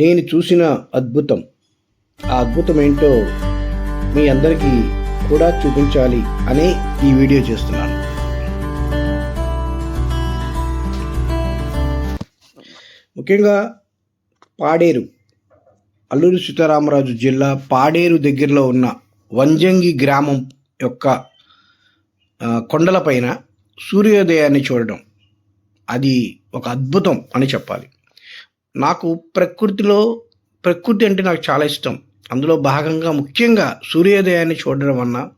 నేను చూసిన అద్భుతం. ఆ అద్భుతం ఏంటో మీ అందరికీ కూడా చూపించాలి అని ఈ వీడియో చేస్తున్నాను. ముఖ్యంగా పాడేరు అల్లూరి సీతారామరాజు జిల్లా పాడేరు దగ్గరలో ఉన్న వంజంగి గ్రామం యొక్క కొండలపైన సూర్యోదయాన్ని చూడడం. అది ఒక అద్భుతం అని చెప్పాలి. నాకు ప్రకృతిలో ప్రకృతి అంటే నాకు చాలా ఇష్టం. అందులో భాగంగా ముఖ్యంగా సూర్యోదయాన్ని చూడడం వలన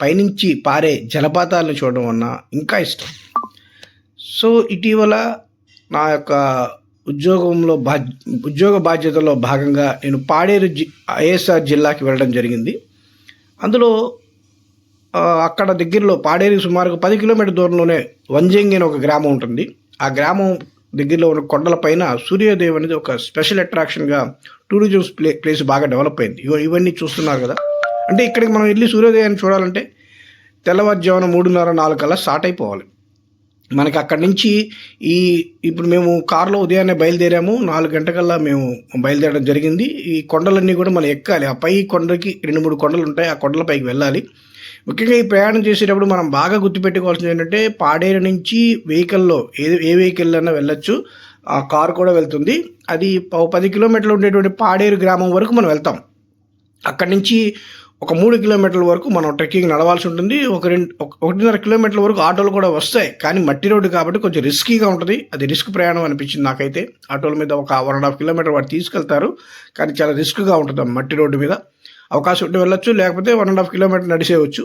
పైనుంచి పారే జలపాతాలను చూడడం వలన ఇంకా ఇష్టం. సో ఇటీవల నా యొక్క ఉద్యోగంలో బా ఉద్యోగ బాధ్యతలో భాగంగా నేను పాడేరు జి ఐఎస్ఆర్ జిల్లాకి వెళ్ళడం జరిగింది. అందులో అక్కడ దగ్గరలో పాడేరు సుమారుగా పది కిలోమీటర్ దూరంలోనే వంజంగి అని ఒక గ్రామం ఉంటుంది. ఆ గ్రామం దగ్గరలో ఉన్న కొండల పైన సూర్యోదయం అనేది ఒక స్పెషల్ అట్రాక్షన్గా టూరిజం ప్లే ప్లేస్ బాగా డెవలప్ అయింది. ఇవన్నీ చూస్తున్నారు కదా. అంటే ఇక్కడికి మనం వెళ్ళి సూర్యోదయాన్ని చూడాలంటే తెల్లవారుజామున మూడున్నర నాలుగు కల్లా స్టార్ట్ అయిపోవాలి. మనకి అక్కడి నుంచి ఈ ఇప్పుడు మేము కారులో ఉదయాన్నే బయలుదేరాము. నాలుగు గంటకల్లా మేము బయలుదేరడం జరిగింది. ఈ కొండలన్నీ కూడా మనం ఎక్కాలి. ఆ పై కొండకి రెండు మూడు కొండలు ఉంటాయి. ఆ కొండల పైకి వెళ్ళాలి. ముఖ్యంగా ఈ ప్రయాణం చేసేటప్పుడు మనం బాగా గుర్తుపెట్టుకోవాల్సింది ఏంటంటే పాడేరు నుంచి వెహికల్లో ఏ ఏ వెహికల్ అయినా వెళ్ళొచ్చు. ఆ కారు కూడా వెళ్తుంది. అది పది కిలోమీటర్లు ఉండేటువంటి పాడేరు గ్రామం వరకు మనం వెళ్తాం. అక్కడి నుంచి ఒక మూడు కిలోమీటర్ల వరకు మనం ట్రెక్కింగ్ నడవాల్సి ఉంటుంది. ఒక రెండు ఒక- ఒకటిన్నర కిలోమీటర్ల వరకు ఆటోలు కూడా వస్తాయి. కానీ మట్టి రోడ్డు కాబట్టి కొంచెం రిస్కీగా ఉంటుంది. అది రిస్క్ ప్రయాణం అనిపించింది నాకైతే. ఆటోల మీద ఒక వన్ అండ్ హాఫ్ కిలోమీటర్ వాడు తీసుకెళ్తారు. కానీ చాలా రిస్క్గా ఉంటుంది మట్టి రోడ్డు మీద. అవకాశం ఉంటే వెళ్ళొచ్చు లేకపోతే వన్ అండ్ హాఫ్ కిలోమీటర్ నడిచేయవచ్చు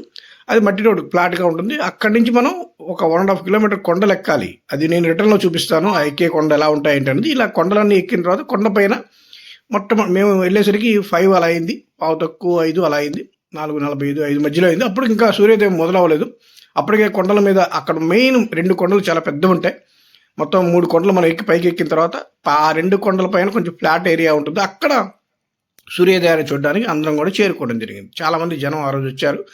అది మట్టి రోడ్డు ఫ్లాట్గా ఉంటుంది. అక్కడి నుంచి మనం ఒక వన్ అండ్ హాఫ్ కిలోమీటర్ కొండలు ఎక్కాలి అది నేను రిటర్న్లో చూపిస్తాను ఆ ఎక్కే కొండ ఎలా ఉంటాయి ఏంటనేది ఇలా కొండలన్నీ ఎక్కిన తర్వాత కొండపైన మొట్టమొదటి మేము వెళ్ళేసరికి ఫైవ్ అలా అయింది పావు తక్కువ ఐదు అలా అయింది నాలుగు నలభై ఐదు ఐదు మధ్యలో అయింది. అప్పుడు ఇంకా సూర్యోదయం మొదలవ్వలేదు. అప్పటికే కొండల మీద అక్కడ మెయిన్ రెండు కొండలు చాలా పెద్ద ఉంటాయి. మొత్తం మూడు కొండలు మనం ఎక్కి పైకి ఎక్కిన తర్వాత ఆ రెండు కొండల పైన కొంచెం ఫ్లాట్ ఏరియా ఉంటుంది. అక్కడ సూర్యోదయాన్ని చూడడానికి అందరం కూడా చేరుకోవడం జరిగింది. చాలామంది జనం ఆ రోజు వచ్చారు.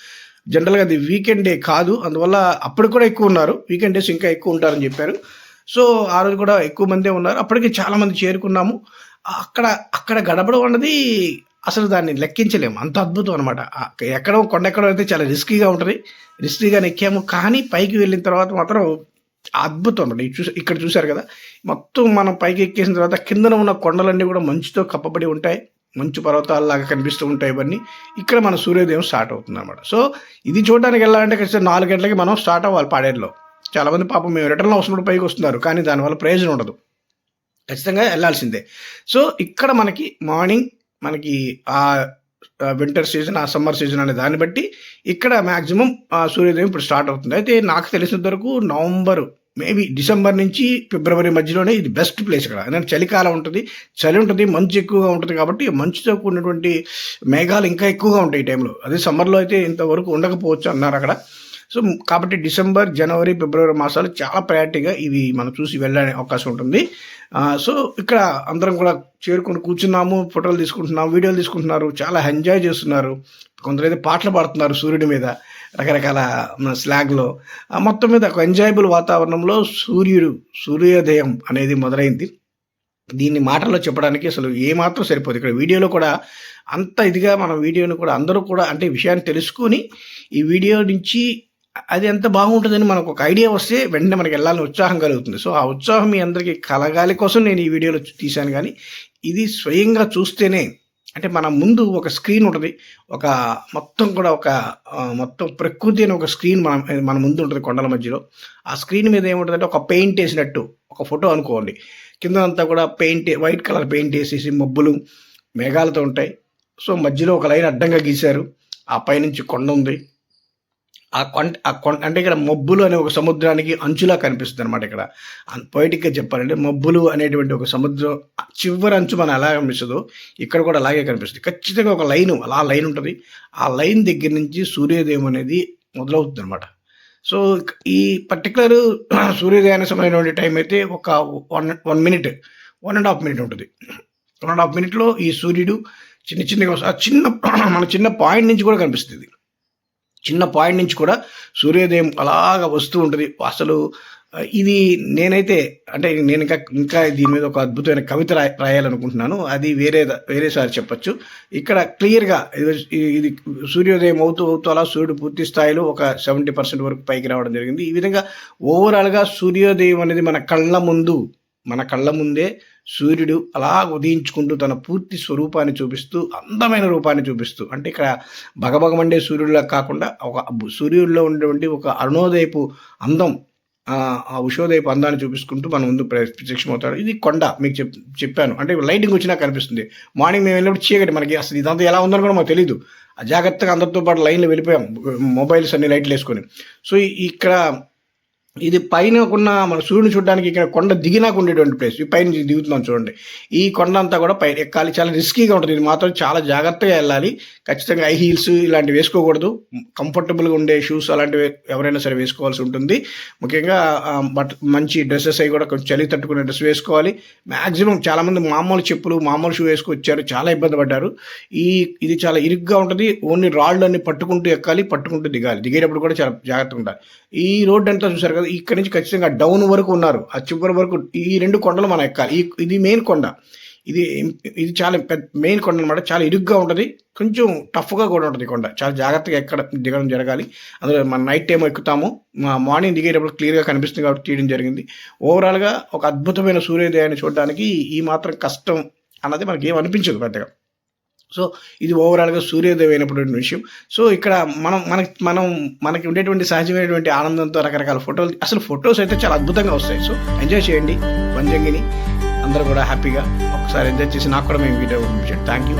జనరల్గా అది వీకెండ్ డే కాదు. అందువల్ల అప్పుడు కూడా ఎక్కువ ఉన్నారు. వీకెండ్ డేస్ ఇంకా ఎక్కువ ఉంటారని చెప్పారు. సో ఆ రోజు కూడా ఎక్కువ మందే ఉన్నారు. అప్పటికి చాలామంది చేరుకున్నాము. అక్కడ అక్కడ గడపడం అన్నది అసలు దాన్ని లెక్కించలేము. అంత అద్భుతం అనమాట ఎక్కడో కొండెక్కడం అయితే చాలా రిస్కీగా ఉంటుంది. రిస్కీగా ఎక్కాము. కానీ పైకి వెళ్ళిన తర్వాత మాత్రం అద్భుతం అనమాట చూసా ఇక్కడ చూశారు కదా. మొత్తం మనం పైకి ఎక్కేసిన తర్వాత కిందన ఉన్న కొండలన్నీ కూడా మంచుతో కప్పబడి ఉంటాయి. మంచు పర్వతాలలాగా కనిపిస్తూ ఉంటాయి ఇవన్నీ. ఇక్కడ మన సూర్యోదయం స్టార్ట్ అవుతుంది అనమాట సో ఇది చూడడానికి వెళ్ళాలంటే ఖచ్చితంగా నాలుగు గంటలకి మనం స్టార్ట్ అవ్వాలి పాడేరులో. చాలామంది పాపం మేము రిటర్న్లో వస్తున్నప్పుడు పైకి వస్తున్నారు కానీ దానివల్ల ప్రయోజనం ఉండదు. ఖచ్చితంగా వెళ్ళాల్సిందే. సో ఇక్కడ మనకి మార్నింగ్ మనకి ఆ వింటర్ సీజన్ ఆ సమ్మర్ సీజన్ అనే దాన్ని బట్టి ఇక్కడ మ్యాక్సిమం సూర్యోదయం ఇప్పుడు స్టార్ట్ అవుతుంది. అయితే నాకు తెలిసినంత వరకు నవంబరు మేబీ డిసెంబర్ నుంచి ఫిబ్రవరి మధ్యలోనే ఇది బెస్ట్ ప్లేస్ ఇక్కడ ఎందుకంటే చలికాలం ఉంటుంది చలి ఉంటుంది మంచు ఎక్కువగా ఉంటుంది కాబట్టి మంచుతో కూడినటువంటి మేఘాలు ఇంకా ఎక్కువగా ఉంటాయి ఈ టైంలో అదే సమ్మర్లో అయితే ఇంతవరకు ఉండకపోవచ్చు అన్నారు అక్కడ. సో కాబట్టి డిసెంబర్ జనవరి ఫిబ్రవరి మాసాలు చాలా ప్రయారిటీగా ఇవి మనం చూసి వెళ్ళే అవకాశం ఉంటుంది. సో ఇక్కడ అందరం కూడా చేరుకొని కూర్చున్నాము ఫోటోలు తీసుకుంటున్నాము వీడియోలు తీసుకుంటున్నారు చాలా ఎంజాయ్ చేస్తున్నారు. కొందరైతే పాటలు పాడుతున్నారు సూర్యుడి మీద రకరకాల మన స్లాగ్లో. మొత్తం మీద ఒక ఎంజాయబుల్ వాతావరణంలో సూర్యుడు సూర్యోదయం అనేది మొదలైంది. దీన్ని మాటల్లో చెప్పడానికి అసలు ఏమాత్రం సరిపోదు. ఇక్కడ వీడియోలో కూడా అంత ఇదిగా మన వీడియోని కూడా అందరూ కూడా అంటే విషయాన్ని తెలుసుకొని ఈ వీడియో నుంచి అది ఎంత బాగుంటుందని మనకు ఒక ఐడియా వస్తే వెంటనే మనకి వెళ్ళాలని ఉత్సాహం కలుగుతుంది. సో ఆ ఉత్సాహం మీ అందరికీ కలగాలి కోసం నేను ఈ వీడియోలో తీశాను కానీ ఇది స్వయంగా చూస్తేనే అంటే మన ముందు ఒక స్క్రీన్ ఉంటుంది. ఒక మొత్తం కూడా ఒక మొత్తం ప్రకృతి అనే ఒక స్క్రీన్ మన మన ముందు ఉంటుంది కొండల మధ్యలో. ఆ స్క్రీన్ మీద ఏముంటుందంటే ఒక పెయింట్ వేసినట్టు ఒక ఫోటో అనుకోండి. కింద అంతా కూడా పెయింట్ వైట్ కలర్ పెయింట్ వేసేసి మబ్బులు మేఘాలతో ఉంటాయి. సో మధ్యలో ఒక లైన్ అడ్డంగా గీశారు. ఆ పైనుంచి కొండ ఉంది. ఆ కొండ ఆ కొండ అంటే ఇక్కడ మబ్బులు అనే ఒక సముద్రానికి అంచులా కనిపిస్తుంది అనమాట ఇక్కడ పొయిటిక్గా చెప్పాలంటే మబ్బులు అనేటువంటి ఒక సముద్రం చివరి అంచు మనం ఎలా కనిపిస్తుందో ఇక్కడ కూడా అలాగే కనిపిస్తుంది. ఖచ్చితంగా ఒక లైన్ అలా లైన్ ఉంటుంది. ఆ లైన్ దగ్గర నుంచి సూర్యోదయం అనేది మొదలవుతుంది అనమాట సో ఈ పర్టికులర్ సూర్యోదయానికి సంబంధించిన టైం అయితే ఒక one one minute one and half minute ఉంటుంది. వన్ అండ్ హాఫ్ మినిట్లో ఈ సూర్యుడు చిన్న చిన్నగా ఆ చిన్న మన చిన్న పాయింట్ నుంచి కూడా కనిపిస్తుంది. చిన్న పాయింట్ నుంచి కూడా సూర్యోదయం అలాగ వస్తూ ఉంటుంది. అసలు ఇది నేనైతే అంటే నేను ఇంకా ఇంకా దీని మీద ఒక అద్భుతమైన కవిత రాయ రాయాలనుకుంటున్నాను. అది వేరే వేరేసారి చెప్పొచ్చు. ఇక్కడ క్లియర్గా ఇది సూర్యోదయం అవుతూ అవుతూ అలా సూర్యుడు పూర్తి స్థాయిలో ఒక సెవెంటీ పర్సెంట్ వరకు పైకి రావడం జరిగింది. ఈ విధంగా ఓవరాల్గా సూర్యోదయం అనేది మన కళ్ళ ముందు మన కళ్ళ ముందే సూర్యుడు అలా ఉదయించుకుంటూ తన పూర్తి స్వరూపాన్ని చూపిస్తూ అందమైన రూపాన్ని చూపిస్తూ అంటే ఇక్కడ భగభగమండే సూర్యుడిలా కాకుండా ఒక సూర్యుడిలో ఉండేటువంటి ఒక అరుణోదయపు అందం ఆ ఉషోదయపు అందాన్ని చూపించుకుంటూ మన ముందు ప్రత్యక్షమవుతాడు. ఇది కొండ మీకు చెప్ చెప్పాను. అంటే లైటింగ్ వచ్చినా కనిపిస్తుంది. మార్నింగ్ మేము వెళ్ళినప్పుడు చీకటి మనకి అసలు ఇదంతా ఎలా ఉందని కూడా మాకు తెలియదు అజాగ్రత్తగా అందరితో పాటు లైన్లో వెళ్ళిపోయాం. మొబైల్స్ అన్ని లైట్లు వేసుకొని. సో ఇక్కడ ఇది పైన ఉన్న మన సూర్యుని చూడడానికి ఇక్కడ కొండ దిగినాక ఉండేటువంటి ప్లేస్ ఈ పైన దిగుతున్నాం చూడండి. ఈ కొండ అంతా కూడా పైన ఎక్కాలి చాలా రిస్కీగా ఉంటుంది. ఇది మాత్రం చాలా జాగ్రత్తగా వెళ్ళాలి. ఖచ్చితంగా ఐ హీల్స్ ఇలాంటివి వేసుకోకూడదు. కంఫర్టబుల్గా ఉండే షూస్ అలాంటివి ఎవరైనా సరే వేసుకోవాల్సి ఉంటుంది. ముఖ్యంగా బట్ మంచి డ్రెస్సెస్ అవి కూడా కొంచెం చలి తట్టుకునే డ్రెస్ వేసుకోవాలి. మ్యాక్సిమం చాలామంది మామూలు చెప్పులు మామూలు షూ వేసుకొచ్చారు. చాలా ఇబ్బంది పడ్డారు. ఈ ఇది చాలా ఇరుగ్గా ఉంటుంది. ఓన్లీ రాళ్ళు అన్ని పట్టుకుంటూ ఎక్కాలి పట్టుకుంటూ దిగాలి. దిగేటప్పుడు కూడా చాలా జాగ్రత్తగా ఉండాలి. ఈ రోడ్డు అంతా చూసారు కదా ఇక్కడ నుంచి ఖచ్చితంగా డౌన్ వరకు ఉన్నారు. ఆ చివరి వరకు ఈ రెండు కొండలు మనం ఎక్కాలి. ఈ ఇది మెయిన్ కొండ. ఇది ఇది చాలా పెద్ద మెయిన్ కొండ అనమాట చాలా ఇరుగ్గా ఉంటుంది. కొంచెం టఫ్గా కూడా ఉంటుంది కొండ. చాలా జాగ్రత్తగా ఎక్కడ దిగడం జరగాలి. అందులో మన నైట్ టైం ఎక్కుతాము. మా మార్నింగ్ దిగేటప్పుడు క్లియర్గా కనిపిస్తుంది కాబట్టి తీయడం జరిగింది. ఓవరాల్గా ఒక అద్భుతమైన సూర్యోదయాన్ని చూడడానికి ఈ మాత్రం కష్టం అన్నది మనకి ఏం అనిపించదు పెద్దగా. సో ఇది ఓవరాల్గా సూర్యోదయం అయినటువంటి విషయం. సో ఇక్కడ మనం మనకి మనం మనకి ఉండేటువంటి సహజమైనటువంటి ఆనందంతో రకరకాల ఫోటోలు అసలు ఫొటోస్ అయితే చాలా అద్భుతంగా వస్తాయి. సో ఎంజాయ్ చేయండి. వంజంగిని అందరూ కూడా హ్యాపీగా ఒకసారి ఎంజాయ్ చేసి నాకు కూడా మేము వీడియో పంపించండి థ్యాంక్ యూ